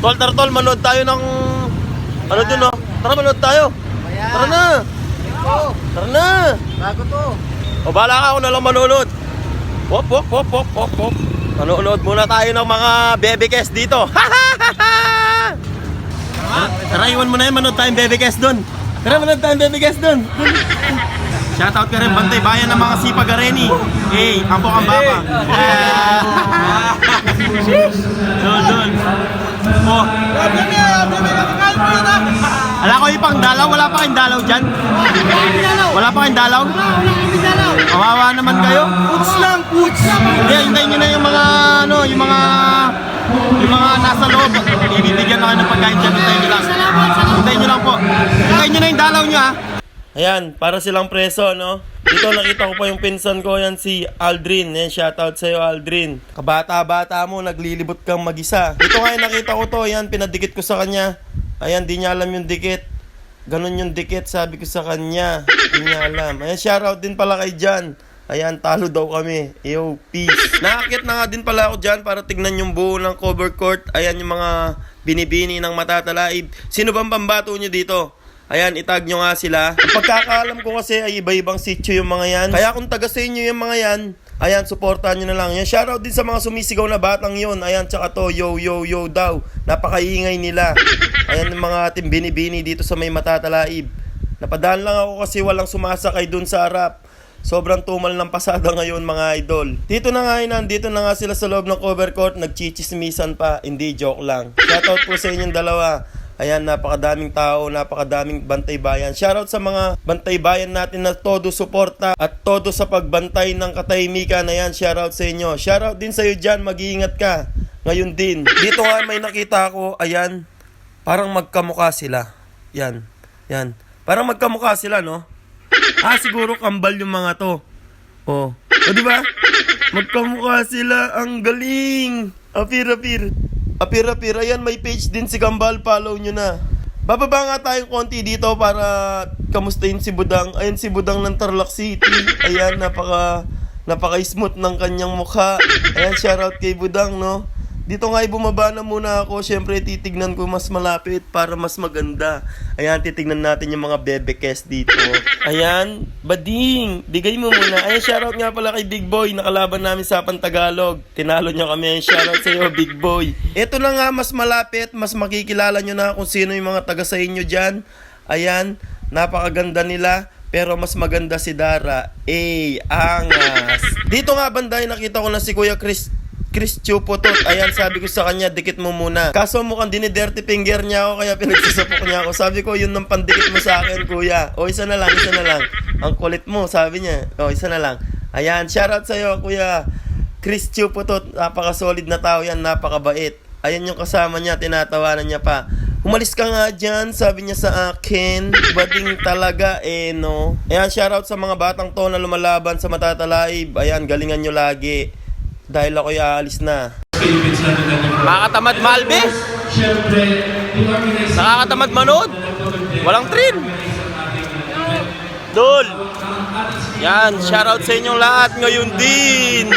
Tol, tara tol, manood tayo ng... Ano dun oh? Tara, manood tayo. Tara na. Tara na. Bago to. O bala ka ako na lang manonood. Wop, wop, wop, wop, wop, wop. Manonood muna tayo ng mga bebekes dito. Tara, iwan mo na yan. Manood tayong bebekes dun. Tara, manood tayong bebekes dun. Shoutout ka rin, Bantay Bayan ng mga Sipa Gareni. Hey, ang bukang baba. Doon, doon. Oh, ala ko yung pang dalaw. Wala pa kayong dalaw dyan? Wala pa kayong dalaw? Kawawa naman kayo. Puts lang, puts. Hindi, hintayin nyo na yung mga, ano, yung mga, yung mga nasa loob. Ibibigyan na kayo ng pagkain dyan. Hintayin nyo lang. Hintayin nyo lang po. Hintayin nyo na yung dalaw nyo, ha. Ayan, para silang preso, no? Dito nakita ko pa yung pinsan ko, yan si Aldrin. Yan, shoutout sa'yo, Aldrin. Kabata-bata mo, naglilibot kang mag-isa. Dito nga yung nakita ko to, yan, pinadikit ko sa kanya. Ayan, di niya alam yung dikit. Ganon yung dikit, sabi ko sa kanya. Di niya alam. Ayan, shoutout din pala kay Jan. Ayan, talo daw kami. Yo, peace. Nakakit na nga din pala ako dyan para tignan yung buo ng cover court. Ayan yung mga binibini ng matatalaib. Sino bang pambato nyo dito? Ayan, itag nyo nga sila. Ang pagkakaalam ko kasi ay iba-ibang sityo yung mga yan. Kaya kung taga sa inyo yung mga yan, ayan, supportahan nyo na lang. Yan, shoutout din sa mga sumisigaw na batang yon. Ayan, tsaka to, yo, yo, yo daw. Napakaingay nila. Ayan yung mga ating binibini dito sa may matatalaib. Napadaan lang ako kasi walang sumasakay dun sa harap. Sobrang tumal ng pasada ngayon mga idol. Dito na nga yun, nandito na nga sila sa loob ng cover court, nagchichismisan pa, hindi joke lang. Shoutout po sa inyong dalawa. Ayan, napakadaming tao, napakadaming bantay bayan. Shoutout sa mga bantay bayan natin na todo suporta at todo sa pagbantay ng katahimikan. Ayan, shoutout sa inyo. Shoutout din sa iyo dyan, mag-iingat ka. Ngayon din. Dito nga may nakita ako, ayan, parang magkamukha sila. Yan, yan. Parang magkamukha sila, no? Ah, siguro kambal yung mga to. Oh. O, di ba? Magkamukha sila. Ang galing. Apir, apir. Apir, apir. Ayan, may page din si Kambal. Follow nyo na. Bababa nga tayong konti dito para kamustahin si Budang. Ayan si Budang ng Tarlac City. Ayan, napaka napaka-smooth ng kanyang mukha. Ayan, shoutout kay Budang, no? Dito nga ay bumaba na muna ako. Siyempre, titignan ko mas malapit para mas maganda. Ayan, titignan natin yung mga bebekes dito. Ayan, bading, bigay mo muna. Ayan, shoutout nga pala kay Big Boy. Nakalaban namin sa Pantagalog. Tinalo niya kami. Shoutout sa iyo, Big Boy. Ito na nga, mas malapit. Mas makikilala nyo na kung sino yung mga taga sa inyo dyan. Ayan, napakaganda nila. Pero mas maganda si Dara. Eh, angas. Dito nga banday, nakita ko na si Kuya Chris Chris Chupotot. Ayan, sabi ko sa kanya, dikit mo muna. Kaso mukhang dinidirty finger niya ako, kaya pinagsasapok niya ako. Sabi ko, yun ang pandikit mo sa akin, kuya. O, isa na lang, isa na lang. Ang kulit mo, sabi niya. O, isa na lang. Ayan, shoutout sa'yo, kuya. Chris Chupotot, napaka-solid na tao yan, napakabait. Ayan yung kasama niya, tinatawanan niya pa. Umalis ka nga dyan, sabi niya sa akin. Bading talaga eh, no? Ayan, shoutout sa mga batang to na lumalaban sa matatalaib. Ayan, galingan nyo lagi. Dahil ako'y aalis na. Nakakatamad Malbe? Nakakatamad manood? Walang trin. Dol. Yan, shoutout sa inyong lahat ngayon din.